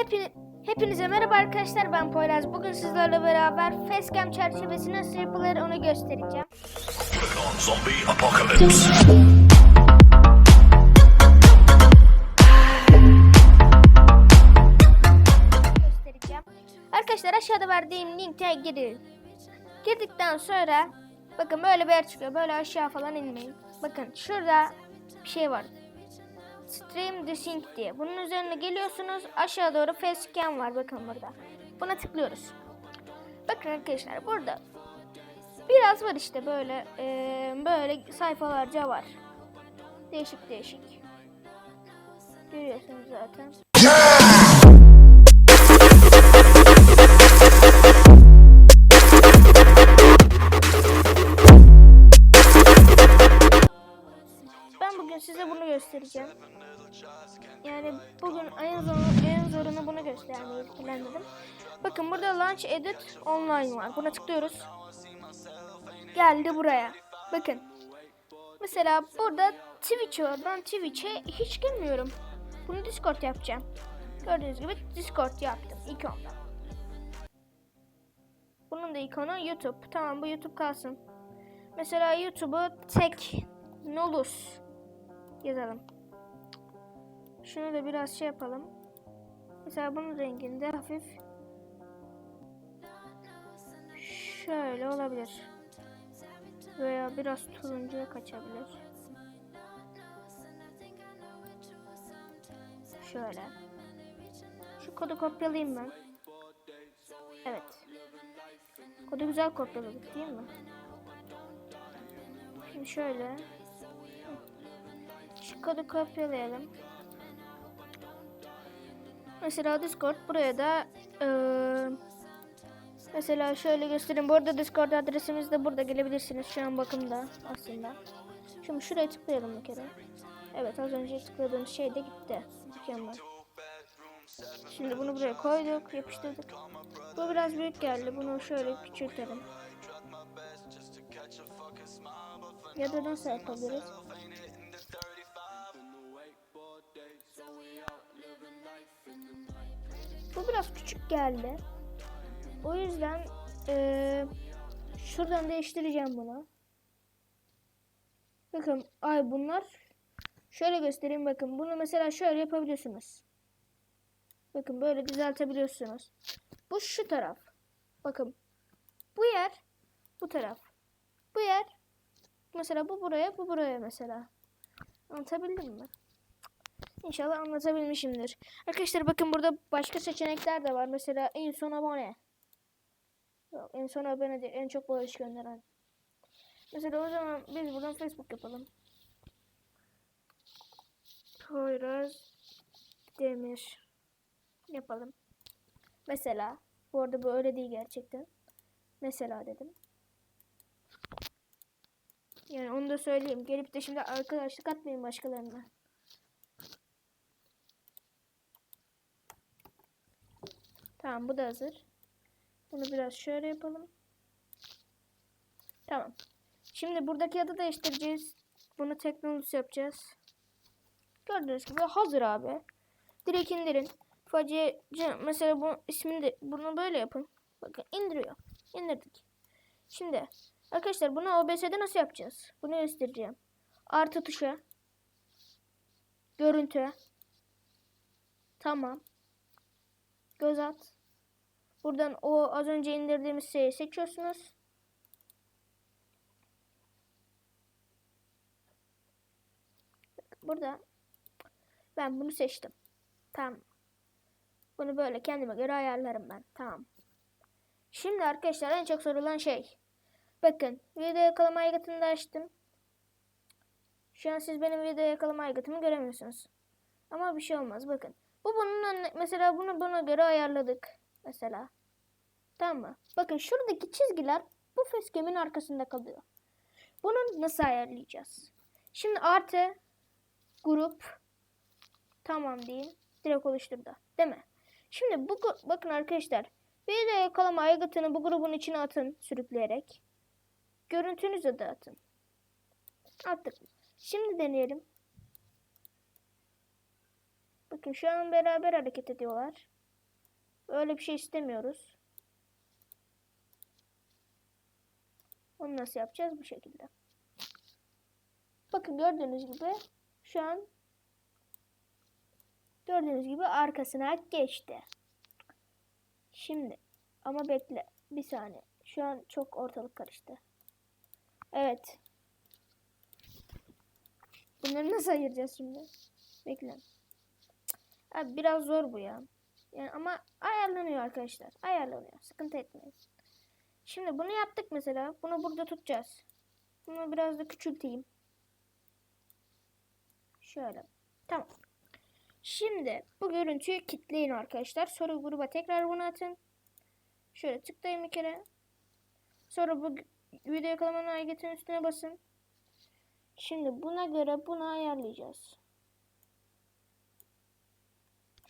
Hepini, hepinize merhaba arkadaşlar ben Poyraz. Bugün sizlerle beraber facecam çerçevesi nasıl yapılır onu göstereceğim. Arkadaşlar aşağıda verdiğim linke girin. Girdikten sonra bakın böyle bir yer çıkıyor. Böyle aşağı falan inmeyin. Bakın şurada bir şey var. Stream Desync diye. Bunun üzerine geliyorsunuz. Aşağı doğru facecam var bakın burada. Buna tıklıyoruz. Bakın arkadaşlar burada biraz var işte böyle eee, böyle sayfalarca var. Değişik değişik. Görüyorsunuz zaten. Ben bugün size bunu göstereceğim. Yani bugün en zor en zorunu bunu göstermeyi planladım. Bakın burada Launch Edit Online var. Buna tıklıyoruz. Geldi buraya. Bakın. Mesela burada Twitch var. Ben Twitch'e hiç girmiyorum. Bunu Discord yapacağım. Gördüğünüz gibi Discord yaptım. İkonda. Bunun da ikonu YouTube. Tamam bu YouTube kalsın. Mesela YouTube'u tek Nolus yazalım. Şunu da biraz şey yapalım. Mesela bunun renginde hafif şöyle olabilir. Veya biraz turuncuya kaçabilir. Şöyle. Şu kodu kopyalayayım ben. Evet. Kodu güzel kopyaladık değil mi? Şimdi şöyle. Şu kodu kopyalayalım. Mesela Discord buraya da eee, mesela şöyle göstereyim. Bu arada Discord adresimiz de burada gelebilirsiniz. Şu an bakımda aslında. Şimdi şuraya tıklayalım bir kere. Evet az önce tıkladığım şey de gitti. Mükemmel. Şimdi bunu buraya koyduk, yapıştırdık. Bu biraz büyük geldi. Bunu şöyle küçültelim. Ya da nasıl yapabiliriz? Bu biraz küçük geldi. O yüzden eee, şuradan değiştireceğim bunu. Bakın ay bunlar şöyle göstereyim bakın. Bunu mesela şöyle yapabiliyorsunuz. Bakın böyle düzeltebiliyorsunuz. Bu şu taraf. Bakın. Bu yer bu taraf. Bu yer mesela bu buraya bu buraya mesela. Anlatabildim mi? İnşallah anlatabilmişimdir. Arkadaşlar bakın burada başka seçenekler de var. Mesela en son abone. Yok en son abone değil. En çok bağış gönderen. Mesela o zaman biz buradan Facebook yapalım. Poyraz Demir yapalım. Mesela bu arada bu öyle değil gerçekten. Mesela dedim. Yani onu da söyleyeyim. Gelip de şimdi arkadaşlık atmayın başkalarına. Tamam bu da hazır. Bunu biraz şöyle yapalım. Tamam. Şimdi buradaki adı değiştireceğiz. Bunu teknolojisi yapacağız. Gördüğünüz gibi hazır abi. Direkt indirin. Facia mesela bu ismini de bunu böyle yapın. Bakın indiriyor. İndirdik. Şimdi arkadaşlar bunu OBS'de nasıl yapacağız? Bunu göstereceğim. Artı tuşa. Görüntü. Tamam. Göz at. Buradan o az önce indirdiğimiz şeyi seçiyorsunuz. Burada ben bunu seçtim. Tamam. Bunu böyle kendime göre ayarlarım ben. Tamam. Şimdi arkadaşlar en çok sorulan şey. Bakın video yakalama aygıtını da açtım. Şu an siz benim video yakalama aygıtımı göremiyorsunuz. Ama bir şey olmaz bakın. Bu bunun mesela bunu buna göre ayarladık. Mesela. Tamam mı? Bakın şuradaki çizgiler bu facecam'in arkasında kalıyor. Bunu nasıl ayarlayacağız? Şimdi artı grup tamam deyin. Direkt oluşturdu. Değil mi? Şimdi bu bakın arkadaşlar. Video yakalama aygıtını bu grubun içine atın sürükleyerek. Görüntünüzü de atın. Attık. Şimdi deneyelim. Bakın şu an beraber hareket ediyorlar. Öyle bir şey istemiyoruz. Onu nasıl yapacağız? Bu şekilde. Bakın gördüğünüz gibi şu an gördüğünüz gibi arkasına geçti. Şimdi ama bekle bir saniye. Şu an çok ortalık karıştı. Evet. Bunları nasıl ayıracağız şimdi? Bekle. Abi biraz zor bu ya. Yani ama ayarlanıyor arkadaşlar. Ayarlanıyor. Sıkıntı etmeyin. Şimdi bunu yaptık mesela. Bunu burada tutacağız. Bunu biraz da küçülteyim. Şöyle. Tamam. Şimdi bu görüntüyü kilitleyin arkadaşlar. Sonra gruba tekrar bunu atın. Şöyle tıklayın bir kere. Sonra bu video yakalamanın aygıtın üstüne basın. Şimdi buna göre bunu ayarlayacağız.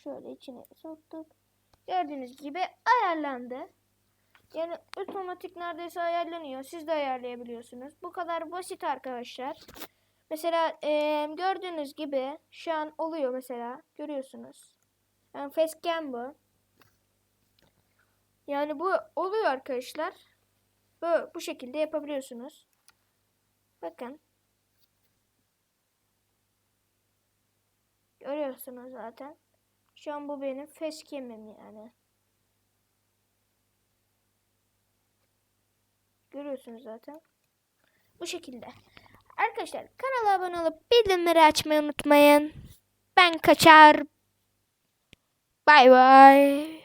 Şöyle içine soktuk. Gördüğünüz gibi ayarlandı. Yani otomatik neredeyse ayarlanıyor. Siz de ayarlayabiliyorsunuz. Bu kadar basit arkadaşlar. Mesela eee, gördüğünüz gibi şu an oluyor mesela. Görüyorsunuz. Yani facecam bu. Yani bu oluyor arkadaşlar. Bu, bu şekilde yapabiliyorsunuz. Bakın. Görüyorsunuz zaten. Şu an bu benim facecam'im yani. Görüyorsunuz zaten. Bu şekilde. Arkadaşlar kanala abone olup bildirimleri açmayı unutmayın. Ben kaçar. Bay bay.